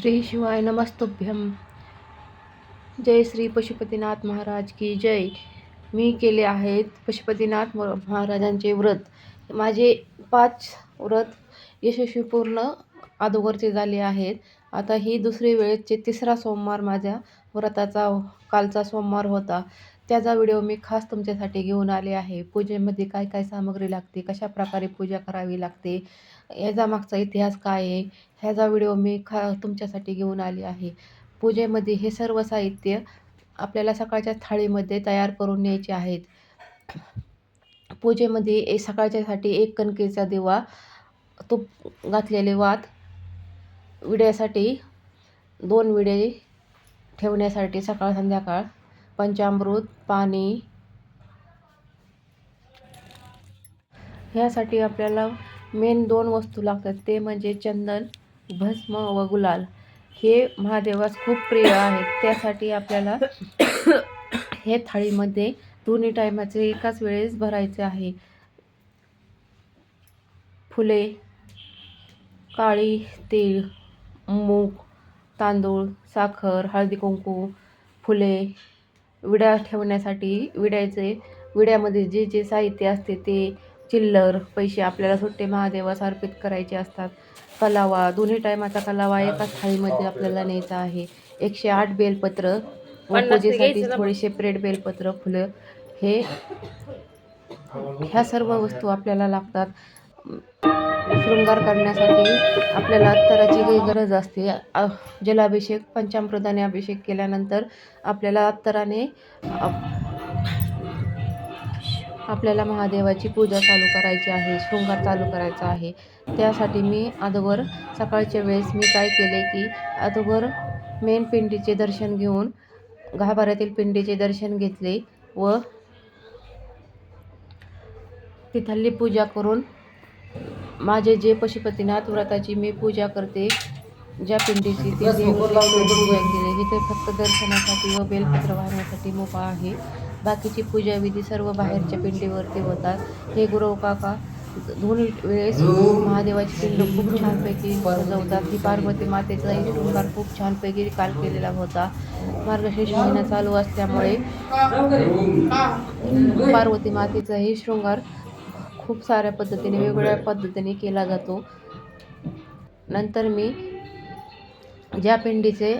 श्री शिवाय नमस्तुभ्यम जय श्री पशुपतीनाथ महाराज की जय। मी केले आहेत पशुपतीनाथ म- महाराजांचे व्रत. माझे पाच व्रत यशस्वीपूर्ण अगोदरचे झाले आहेत. आता ही दुसरी वेळेचे तिसरा सोमवार माझ्या व्रताचा कालचा सोमवार होता. त्याचा व्हिडिओ मी खास तुमच्यासाठी घेऊन आले आहे. पूजेमध्ये काय काय सामग्री लागते? कशा प्रकारे पूजा करावी लागते? याचा मागचा इतिहास काय आहे? ह्याचा व्हिडिओ मी खा तुमच्यासाठी घेऊन आले आहे. पूजेमध्ये हे सर्व साहित्य आपल्याला सकाळच्या थाळीमध्ये तयार करून न्यायचे आहेत. पूजेमध्ये ए सकाळच्यासाठी एक कणकेचा दिवा तूप घातलेले वात विड्यासाठी दोन विडे ठेवण्यासाठी सकाळ संध्याकाळ पंचामृत पाणी. ह्यासाठी आपल्याला मेन दोन वस्तू लागतात. ते म्हणजे चंदन भस्म व गुलाल. हे महादेवास खूप प्रिय आहेत. त्यासाठी आपल्याला हे थाळीमध्ये दोन्ही टायमाचे एकाच वेळेस भरायचे आहे. फुले काळी तीळ मूग तांदूळ साखर हळदी कुंकू फुले विड्या ठेवण्यासाठी विड्याचे विड्यामध्ये जे जे साहित्य असते ते चिल्लर पैसे आपल्याला सुट्टे महादेवास अर्पित करायचे असतात. कलावा दोन्ही टायमाचा कलावा एकाच थाळीमध्ये आपल्याला न्यायचा आहे. एकशे आठ बेलपत्र पूजेसाठी थोडी सेपरेट बेलपत्र फुलं हे ह्या सर्व वस्तू आपल्याला लागतात. शृंगार करण्यासाठी आपल्याला अत्तराची काही गरज असते. जलाभिषेक पंचामृताने अभिषेक केल्यानंतर आपल्याला अत्तराने आपल्याला महादेवाची पूजा चालू करायची आहे शृंगार चालू करायचा आहे. त्यासाठी मी अगोदर सकाळच्या वेळेस मी काय केले की अगोदर मेन पिंडीचे दर्शन घेऊन गाभाऱ्यातील पिंडीचे दर्शन घेतले व तिथली पूजा करून माझे जे पशुपतीनाथ व्रताची मी पूजा करते ज्या पिंडीची ती देवीची पूजा केली इथे फक्त दर्शनासाठी व बेलपत्र वाहण्यासाठी मोपा आहे. बाकीची पूजाविधी सर्व बाहेरच्या पिंडीवरती होतात. हे गुरव काका दोन्ही वेळेस महादेवाची पिंड खूप छानपैकी सजवतात. ही पार्वती मातेचाही शृंगार खूप छानपैकी काल केलेला होता. मार्गशीर्ष महिना चालू असल्यामुळे पार्वती मातेचाही शृंगार खूप साऱ्या पद्धतीने वेगवेगळ्या पद्धतीने केला जातो. नंतर मी ज्या पिंडीचे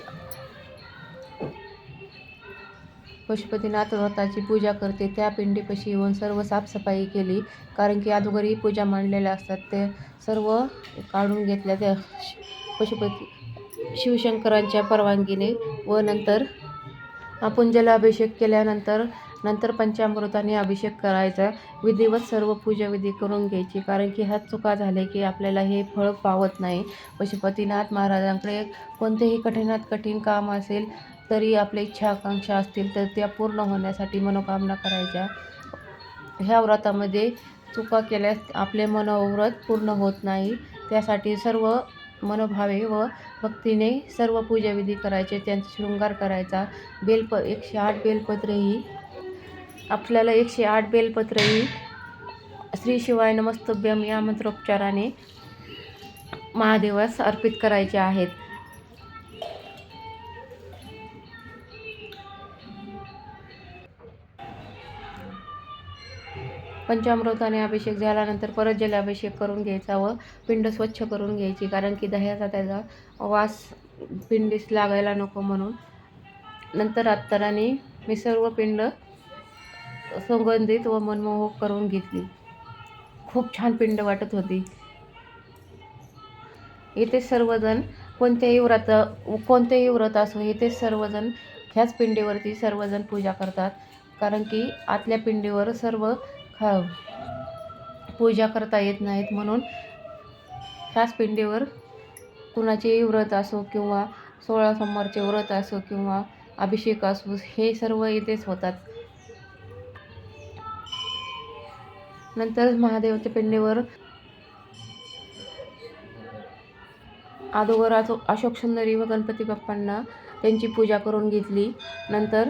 पशुपतीनाथ व्रताची पूजा करते त्या पिंडीपाशी येऊन सर्व साफसफाई केली. कारण की अगोदरही पूजा मांडलेल्या असतात. ते सर्व काढून घेतल्या त्या श- पशुपती शिवशंकरांच्या परवानगीने व नंतर आपण जलाभिषेक केल्यानंतर नंतर पंचामृताने अभिषेक करायचा. विधिवत सर्व पूजाविधी करून घ्यायची कारण की ह्यात चुका झाल्या की आपल्याला हे फळ पावत नाही. पशुपतीनाथ महाराजांकडे कोणतेही कठीणात कठीण काम असेल तरी आपल्या इच्छा आकांक्षा असतील तर त्या पूर्ण होण्यासाठी मनोकामना करायच्या. ह्या व्रतामध्ये चुका केल्यास आपले मनोव्रत पूर्ण होत नाही. त्यासाठी सर्व मनोभावे व भक्तीने सर्व पूजाविधी करायचे त्यांचा शृंगार करायचा. बेलप एकशे आठ बेलपत्रही आपल्याला एकशे आठ बेलपत्रही श्री शिवाय नमस्तभ्यम या मंत्रोपचाराने महादेवास अर्पित करायचे आहेत. पंचामृताने अभिषेक झाल्यानंतर परत जलाभिषेक करून घ्यायचा व पिंड स्वच्छ करून घ्यायची कारण की दह्याचा त्याचा वास पिंडीस लागायला नको म्हणून. नंतर अत्तराने मी पिंड सुगंधित व मनमोहक करून घेतली. खूप छान पिंड वाटत होती. येथे सर्वजण कोणत्याही व्रत कोणतेही व्रत असो येथे सर्वजण ह्याच पिंडीवरती सर्वजण पूजा करतात. कारण की आतल्या पिंडीवर सर्व खा पूजा करता येत नाहीत. म्हणून ह्याच पिंडीवर कुणाचेही व्रत असो किंवा सोळा सोमवारचे व्रत असो किंवा अभिषेक असो हे सर्व इथेच होतात. नंतर महादेवाच्या पिंडीवर अगोदर असो अशोक सुंदरी व गणपती बाप्पांना त्यांची पूजा करून घेतली. नंतर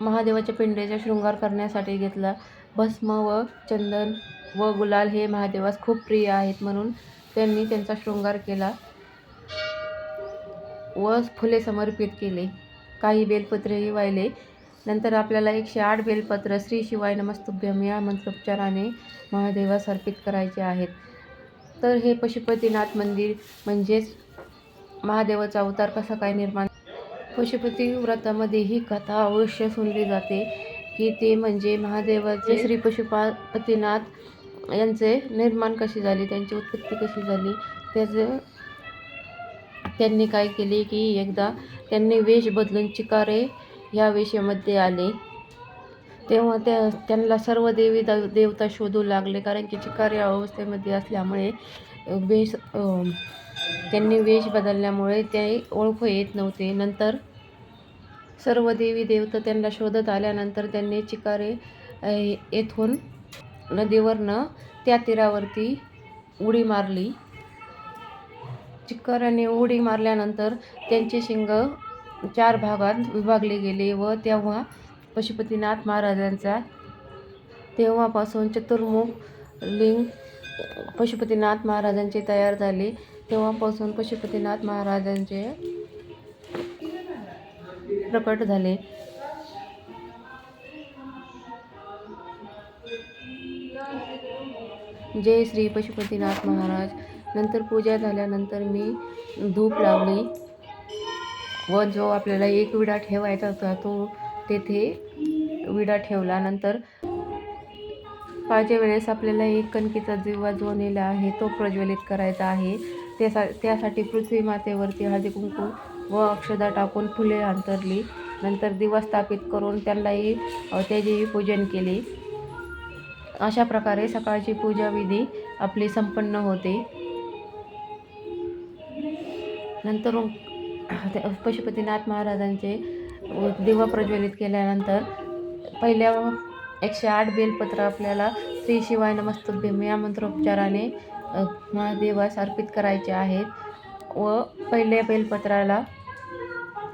महादेवाच्या पिंडेचा शृंगार करण्यासाठी घेतला. भस्म व चंदन व गुलाल हे महादेवास खूप प्रिय आहेत म्हणून त्यांनी त्यांचा शृंगार केला व फुले समर्पित केले. काही बेलपत्रेही वाहिले. नंतर आपल्याला एकशे आठ बेलपत्र श्री शिवाय नमस्तुभ्यम या मंत्रोच्चाराने महादेवास अर्पित करायचे आहेत. तर हे पशुपतीनाथ मंदिर म्हणजेच महादेवाचा अवतार कसा काय निर्माण पशुपती व्रतामध्ये ही कथा अवश्य सुनली जाते की ते म्हणजे महादेवाचे श्री पशुपतीनाथ यांचे निर्माण कशी झाली त्यांची उत्पत्ती कशी झाली त्याचं त्यांनी काय केले की एकदा त्यांनी वेश बदलून चिकारे ह्या वेशामध्ये आले. तेव्हा त्या त्यांना सर्व देवी द देवता शोधू लागले. कारण की चिकारी अवस्थेमध्ये असल्यामुळे वेश त्यांनी वेश बदलल्यामुळे ते ओळखू येत नव्हते. नंतर सर्व देवी देवता त्यांना शोधत आल्यानंतर त्यांनी चिकारे येथून नदीवरनं त्या तीरावरती उडी मारली. चिकाऱ्याने उडी मारल्यानंतर त्यांचे शिंग चार भागात विभागले गेले व तेव्हा पशुपतीनाथ महाराजांचा तेव्हापासून चतुर्मुख लिंग पशुपतीनाथ महाराजांचे तयार झाले. तेव्हापासून पशुपतीनाथ महाराजांचे प्रकट झाले. जय श्री पशुपतीनाथ महाराज. नंतर पूजा झाल्यानंतर मी धूप लावली. व जो आपल्याला एक विडा ठेवायचा होता तो तेथे विडा ठेवला नंतर पाचच्या वेळेस आपल्याला एक कणकीचा दिवा जो नेला आहे तो प्रज्वलित करायचा आहे. त्यासा त्यासाठी पृथ्वी मातेवरती हळदी कुंकू व अक्षदा टाकून फुले अंतरली. नंतर दिवा स्थापित करून त्यांनाही त्याचेही पूजन केले. अशा प्रकारे सकाळची पूजाविधी आपली संपन्न होते. नंतर पशुपतीनाथ महाराजांचे दिवा प्रज्वलित केल्यानंतर पहिल्या एकशे आठ बेलपत्र आपल्याला श्री शिवाय नमस्तुभ्यम या मंत्रोपचाराने महादेवास अर्पित करायचे आहेत व पहिल्या बेलपत्राला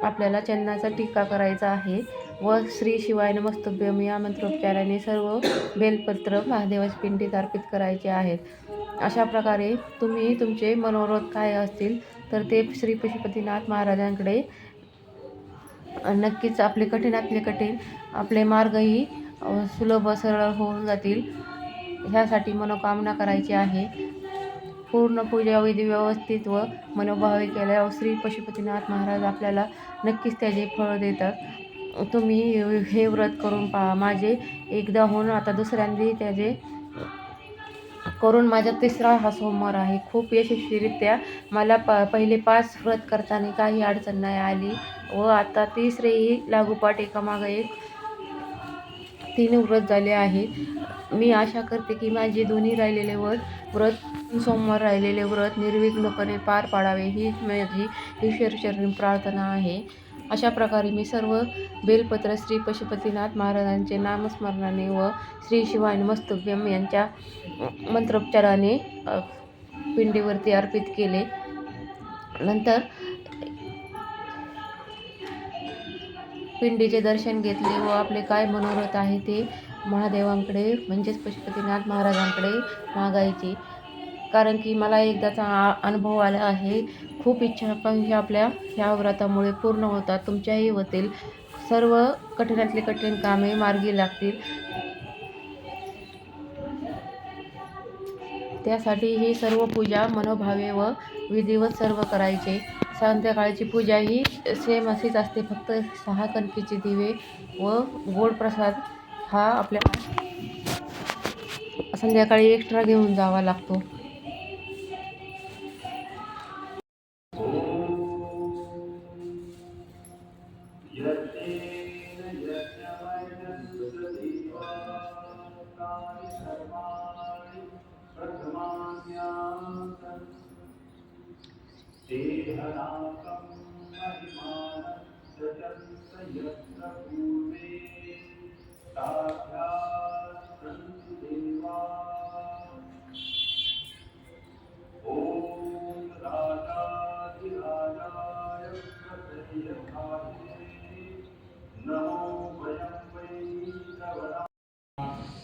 आपल्याला चन्नाचा टीका करायचा आहे व श्री शिवाय नमस्तभ्यम या मंत्रोपचाराने सर्व बेलपत्र महादेवास पिंडीत अर्पित करायचे आहेत. अशा प्रकारे तुम्ही तुमचे मनोरथ काय असतील तर ते श्री पशुपतीनाथ महाराजांकडे नक्कीच आपले कठीणातले कठीण आपले मार्गही सुलभ सरळ होऊन जातील. ह्यासाठी मनोकामना करायची आहे. पूर्ण पूजा विधी व्यवस्थित व मनोभावे केल्यावर श्री पशुपतीनाथ महाराज आपल्याला नक्कीच त्याचे फळ देतात. तुम्ही हे व्रत करून पहा. माझे एकदा होऊन आता दुसऱ्यांदी त्याचे करून माझा तिसरा हा सोमवार आहे. खूप यशस्वीरित्या मला प पहिले पाच व्रत करताना काही अडचण नाही आली व आता तिसरेही लागोपाठ एकामागं एक तीन व्रत झाले आहे. मी आशा करते की माझे दोन्ही राहिलेले व्रत व्रत सोमवार राहिलेले व्रत निर्विघ्नपणे पार पाडावे. ही माझी ईश्वरचरणी प्रार्थना आहे. अशा प्रकारे मी सर्व बेलपत्र श्री पशुपतीनाथ महाराजांचे नामस्मरणाने व श्री शिवाय नमस्तुभ्यम यांच्या मंत्रोपचाराने पिंडीवरती अर्पित केले. नंतर पिंडीचे दर्शन घेतले व आपले काय मनोरथ आहे ते महादेवांकडे म्हणजेच पशुपतीनाथ महाराजांकडे मागायचे. कारण की मला एकदाचा आ अनुभव आला आहे. खूप इच्छा पण आपल्या ह्या व्रतामुळे पूर्ण होतात. तुमच्याही होतील. सर्व कठीणातली कठीण कामे मार्गी लागतील. त्यासाठी ही सर्व पूजा मनोभावे व विधिवत सर्व करायचे. संध्याकाळची पूजा ही सेम अशीच असते. फक्त सहा कणकीचे दिवे व गोड प्रसाद हा आपल्या संध्याकाळी एक्स्ट्रा घेऊन जावा लागतो.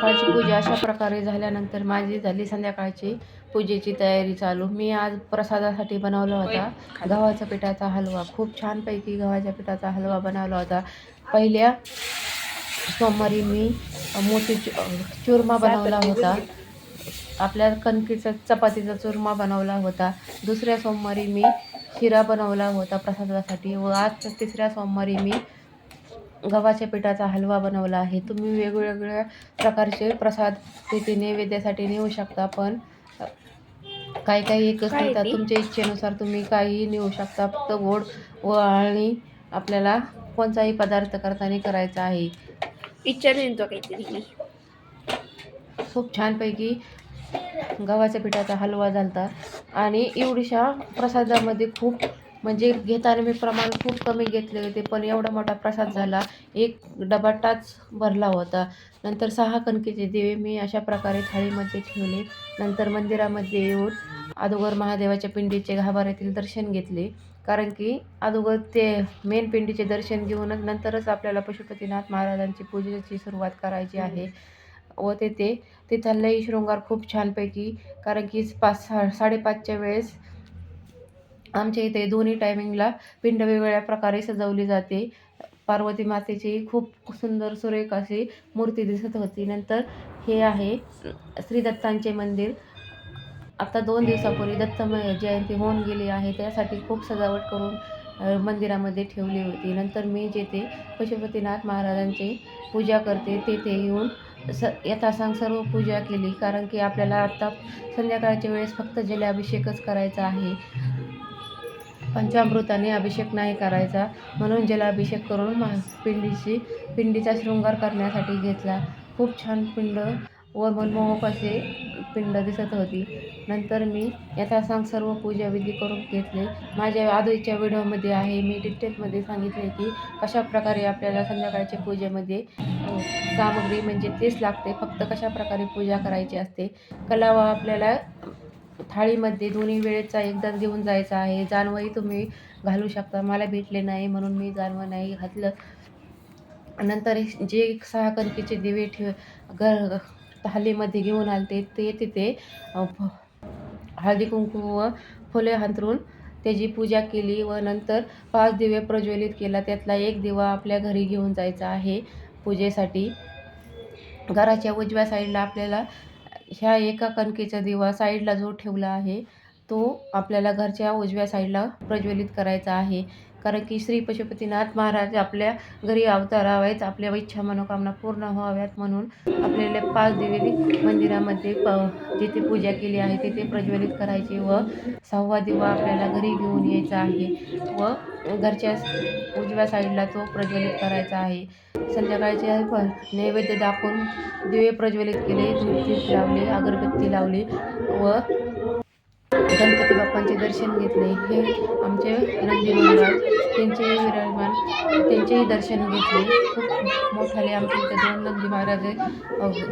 सकाळची पूजा अशा प्रकारे झाल्यानंतर माझी झाली संध्याकाळची पूजेची तयारी चालू. मी आज प्रसादासाठी बनवला होता. गव्हाच्या पिठाचा हलवा. खूप छानपैकी गव्हाच्या पिठाचा हलवा बनवला होता. पहिल्या सोमवारी मी मोठी चु- चुरमा बनवला होता. आपल्या कणकीचा चपातीचा चुरमा बनवला होता. दुसऱ्या सोमवारी मी शिरा बनवला होता प्रसादासाठी व आज तिसऱ्या सोमवारी मी गव्हाच्या पिठाचा हलवा बनवला आहे. तुम्ही वेगवेगळ्या प्रकारचे प्रसाद तिथे नैवेद्यासाठी नेऊ शकता पण काही काही एकच काय नेतात ते? तुमच्या इच्छेनुसार तुम्ही काहीही नेऊ शकता. फक्त गोड व आळणी आपल्याला कोणताही पदार्थ करताना करायचा आहे. विचारून तो काहीतरी. खूप छानपैकी गव्हाच्या पिठाचा हलवा झालता. आणि एवढीशा प्रसादामध्ये खूप म्हणजे घेताना मी प्रमाण खूप कमी घेतले होते पण एवढा मोठा प्रसाद झाला. एक डबाटाच भरला होता. नंतर सहा कणकेचे दिवे मी अशा प्रकारे थाळीमध्ये ठेवले. नंतर मंदिरामध्ये येऊन अगोदर महादेवाच्या पिंडीचे गाभाऱ्यातील दर्शन घेतले. कारण की अगोदर ते मेन पिंडीचे दर्शन घेऊनच नंतरच आपल्याला पशुपतीनाथ महाराजांची पूजेची सुरुवात करायची आहे. व तेथे तिथलाही शृंगार खूप छानपैकी कारण की पाच सा साडेपाचच्या वेळेस आमच्या इथे दोन्ही टायमिंगला पिंड वेगवेगळ्या प्रकारे सजवली जाते. पार्वती मातेची खूप सुंदर सुरेख अशी मूर्ती दिसत होती. नंतर हे आहे श्री दत्तांचे मंदिर. आता दोन दिवसापूर्वी दत्त जयंती होऊन गेली आहे. त्यासाठी खूप सजावट करून मंदिरामध्ये ठेवली होती. नंतर मी जेथे पशुपतीनाथ महाराजांची पूजा करते तेथे येऊन स यथासांग सर्व पूजा केली. कारण की आपल्याला आत्ता संध्याकाळच्या वेळेस फक्त जलाभिषेकच करायचा आहे. पंचामृताने अभिषेक नाही करायचा. म्हणून जलाभिषेक करून मा पिंडीची पिंडीचा शृंगार करण्यासाठी घेतला. खूप छान पिंड व मनमोहक असे पिंड दिसत होती. नंतर मी यथासांग सर्व पूजा विधी करून घेतले. माझ्या आधीच्या व्हिडिओमध्ये आहे. मी डिटेलमध्ये सांगितले की कशा प्रकारे आपल्याला संध्याकाळच्या पूजेमध्ये सामग्री म्हणजे तेच लागते. फक्त कशा प्रकारे पूजा करायची असते? कलावा आपल्याला थाळीमध्ये दोन्ही वेळेचा एकदाच घेऊन जायचा आहे. जानवंही तुम्ही घालू शकता. मला भेटले नाही म्हणून मी जानवं नाही घातलं. नंतर जे सहा कणकीचे दिवे ठेव घर थालीमध्ये घेऊन आलते ते तिथे हळदी कुंकू व फुले हांतरून त्याची पूजा केली व नंतर पाच दिवे प्रज्वलित केला. त्यातला एक दिवा आपल्या घरी घेऊन जायचा आहे पूजेसाठी. घराच्या उजव्या साईडला आपल्याला ह्या एका कणकेचा दिवा साईडला जो ठेवला आहे तो आपल्याला घरच्या उजव्या साईडला प्रज्वलित करायचा आहे. कारण की श्री पशुपतीनाथ महाराज आपल्या घरी अवतारावेत आपल्या इच्छा मनोकामना पूर्ण व्हाव्यात म्हणून आपल्याला पाच दिवे मंदिरामध्ये प जिथे पूजा केली आहे तिथे प्रज्वलित करायची व सहावा दिवा आपल्याला घरी घेऊन यायचा आहे व घरच्या उजव्या साईडला तो प्रज्वलित करायचा आहे. संध्याकाळचे पण नैवेद्य दाखवून दिवे प्रज्वलित केले धूप दीप लावले अगरबत्ती लावली व गणपती बाप्पांचे दर्शन घेतले. हे आमचे नंदी महाराज त्यांचेही विराजमान त्यांचेही दर्शन घेतले. खूप मोठ्याने आमच्या इथे दोन नंदी महाराज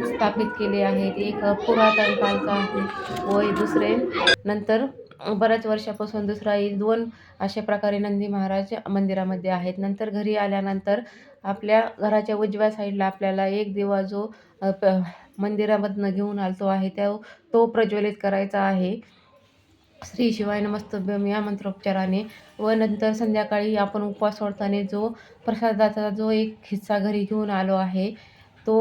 स्थापित केले आहेत. एक पुरातन कालचा आहे व दुसरे नंतर बऱ्याच वर्षापासून दुसरा एक दोन अशा प्रकारे नंदी महाराज मंदिरामध्ये आहेत. नंतर घरी आल्यानंतर आपल्या घराच्या उजव्या साईडला आपल्याला एक दिवा जो प- मंदिरामधनं घेऊन आलतो आहे त्या तो प्रज्वलित करायचा आहे. श्री शिवाय नमस्तभ्यम या मंत्रोच्चाराने व नंतर संध्याकाळी आपण उपवास सोडताना जो प्रसादाचा जो एक हिस्सा घरी घेऊन आलो आहे तो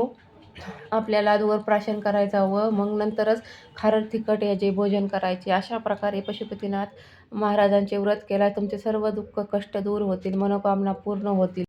आपल्याला अगोदर प्राशन करायचा व मग नंतरच खारट तिखट याचे भोजन करायचे. अशा प्रकारे पशुपतीनाथ महाराजांचे व्रत केला तुमचे सर्व दुःख कष्ट दूर होतील मनोकामना पूर्ण होतील.